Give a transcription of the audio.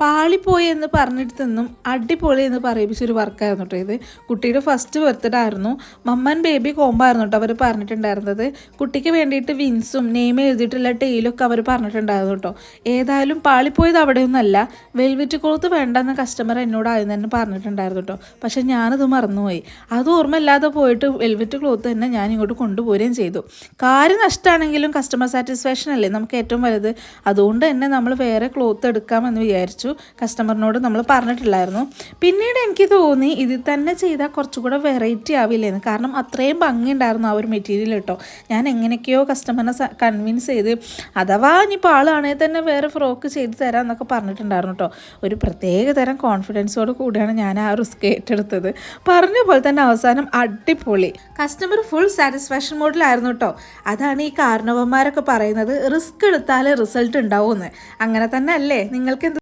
പാളിപ്പോയി എന്ന് നിന്നും അടിപൊളി എന്ന് പറയിപ്പിച്ചൊരു വർക്കായിരുന്നു കേട്ടോ ഇത്. കുട്ടിയുടെ ഫസ്റ്റ് ബർത്ത്ഡേ ആയിരുന്നു. മമ്മൻ ബേബി കോമ്പായിരുന്നു കേട്ടോ അവർ പറഞ്ഞിട്ടുണ്ടായിരുന്നത്. കുട്ടിക്ക് വേണ്ടിയിട്ട് വിൻസും നെയിം എഴുതിയിട്ടുള്ള ടെയിലൊക്കെ അവർ പറഞ്ഞിട്ടുണ്ടായിരുന്നു കേട്ടോ ഏതായാലും പാളിപ്പോയത് അവിടെയൊന്നല്ല. വെൽവെറ്റ് ക്ലോത്ത് വേണ്ടെന്ന കസ്റ്റമർ എന്നോട് ആദ്യം തന്നെ പറഞ്ഞിട്ടുണ്ടായിരുന്നു കേട്ടോ പക്ഷെ ഞാനത് മറന്നുപോയി. അത് ഓർമ്മയില്ലാതെ പോയിട്ട് വെൽവെറ്റ് ക്ലോത്ത് തന്നെ ഞാൻ ഇങ്ങോട്ട് കൊണ്ടുപോരുകയും ചെയ്തു. കാര്യം നഷ്ടമാണെങ്കിലും കസ്റ്റമർ സാറ്റിസ്ഫാക്ഷൻ അല്ലേ നമുക്ക് ഏറ്റവും വലുത്. അതുകൊണ്ട് തന്നെ നമ്മൾ വേറെ ക്ലോത്ത് എടുക്കാമെന്ന് വിചാരിച്ചു. കസ്റ്റമറിനോട് നമ്മൾ പറഞ്ഞിട്ടില്ലായിരുന്നു. പിന്നീട് എനിക്ക് തോന്നി ഇതിൽ തന്നെ ചെയ്താൽ കുറച്ചുകൂടെ വെറൈറ്റി ആവില്ലേന്ന്. കാരണം അത്രയും ഭംഗി ഉണ്ടായിരുന്നു ആ ഒരു മെറ്റീരിയൽ കേട്ടോ ഞാൻ എങ്ങനെയൊക്കെയോ കസ്റ്റമറിനെ കൺവിൻസ് ചെയ്ത് അഥവാ ഇനിയിപ്പോൾ ആളാണെങ്കിൽ തന്നെ വേറെ ഫ്രോക്ക് ചെയ്ത് തരാം എന്നൊക്കെ പറഞ്ഞിട്ടുണ്ടായിരുന്നു കേട്ടോ ഒരു പ്രത്യേക തരം കോൺഫിഡൻസോട് കൂടിയാണ് ഞാൻ ആ റിസ്ക് ഏറ്റെടുത്തത്. പറഞ്ഞ പോലെ തന്നെ അവസാനം അടിപൊളി. കസ്റ്റമർ ഫുൾ സാറ്റിസ്ഫാക്ഷൻ മോഡിലായിരുന്നു കേട്ടോ അതാണ് ഈ കാരണവന്മാരൊക്കെ പറയുന്നത് റിസ്ക് എടുത്താലേ റിസൾട്ട് ഉണ്ടാവുമെന്ന് അങ്ങനെ തന്നെ അല്ലേ? നിങ്ങൾക്ക്